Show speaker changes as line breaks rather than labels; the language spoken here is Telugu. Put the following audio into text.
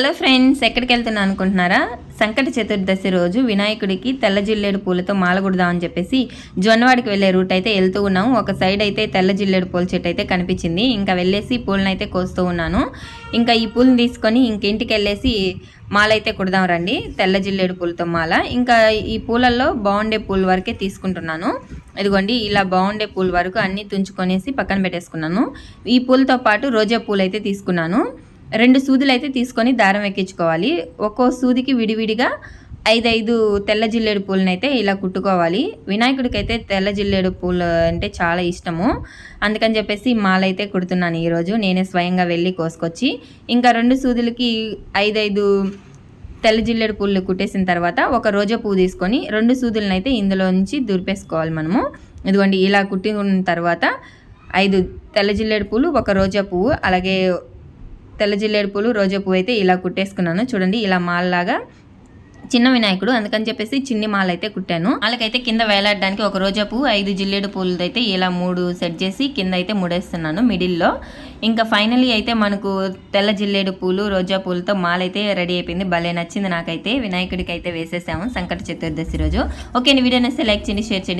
హలో ఫ్రెండ్స్ ఎక్కడికి వెళ్తున్నా అనుకుంటున్నారా? సంకట చతుర్దశి రోజు వినాయకుడికి తెల్ల జిల్లేడు పూలతో మాల అని చెప్పేసి జొన్నవాడికి వెళ్ళే రూట్ అయితే వెళ్తూ ఉన్నాము. ఒక సైడ్ అయితే తెల్ల జిల్లేడు పూల చెట్టు అయితే కనిపించింది. ఇంకా వెళ్ళేసి పూలను అయితే కోస్తూ ఉన్నాను. ఇంకా ఈ పూలను తీసుకొని ఇంక ఇంటికి వెళ్ళేసి మాల అయితే కుడదాం రండి. తెల్ల జిల్లేడు పూలతో మాల. ఇంకా ఈ పూలల్లో బాగుండే పూల వరకే తీసుకుంటున్నాను. ఇదిగోండి ఇలా బాగుండే పూల వరకు అన్నీ తుంచుకొనేసి పక్కన పెట్టేసుకున్నాను. ఈ పూలతో పాటు రోజా పూలు అయితే తీసుకున్నాను. రెండు సూదులు అయితే తీసుకొని దారం ఎక్కించుకోవాలి. ఒక్కో సూదికి విడివిడిగా ఐదైదు తెల్ల జిల్లేడు పూలను అయితే ఇలా కుట్టుకోవాలి. వినాయకుడికి అయితే తెల్ల జిల్లేడు పూలు అంటే చాలా ఇష్టము. అందుకని చెప్పేసి మాల అయితే కుడుతున్నాను ఈరోజు. నేనే స్వయంగా వెళ్ళి కోసుకొచ్చి ఇంకా రెండు సూదులకి ఐదైదు తెల్ల జిల్లేడు పూలు కుట్టేసిన తర్వాత ఒక రోజా పువ్వు తీసుకొని రెండు సూదులను అయితే ఇందులో నుంచి దురిపేసుకోవాలి మనము. ఇదిగోండి ఇలా కుట్టిన తర్వాత ఐదు తెల్ల జిల్లేడు పూలు ఒక రోజా పువ్వు అలాగే తెల్ల జిల్లేడు పూలు రోజా పువ్వు అయితే ఇలా కుట్టేసుకున్నాను. చూడండి ఇలా మాలలాగా చిన్న వినాయకుడు. అందుకని చెప్పేసి చిన్ని మాల అయితే కుట్టాను. వాళ్ళకైతే కింద వేలాడడానికి ఒక రోజా పువ్వు ఐదు జిల్లేడు పూలతో అయితే ఇలా మూడు సెట్ చేసి కింద అయితే ముడేస్తున్నాను మిడిల్లో. ఇంకా ఫైనలీ అయితే మనకు తెల్ల జిల్లేడు పూలు రోజా పూలతో మాల అయితే రెడీ అయిపోయింది. భలే నచ్చింది నాకైతే. వినాయకుడికి అయితే వేసేసాము సంకట చతుర్దశి రోజు. ఓకే వీడియో నచ్చితే లైక్ చేయండి షేర్ చేయండి.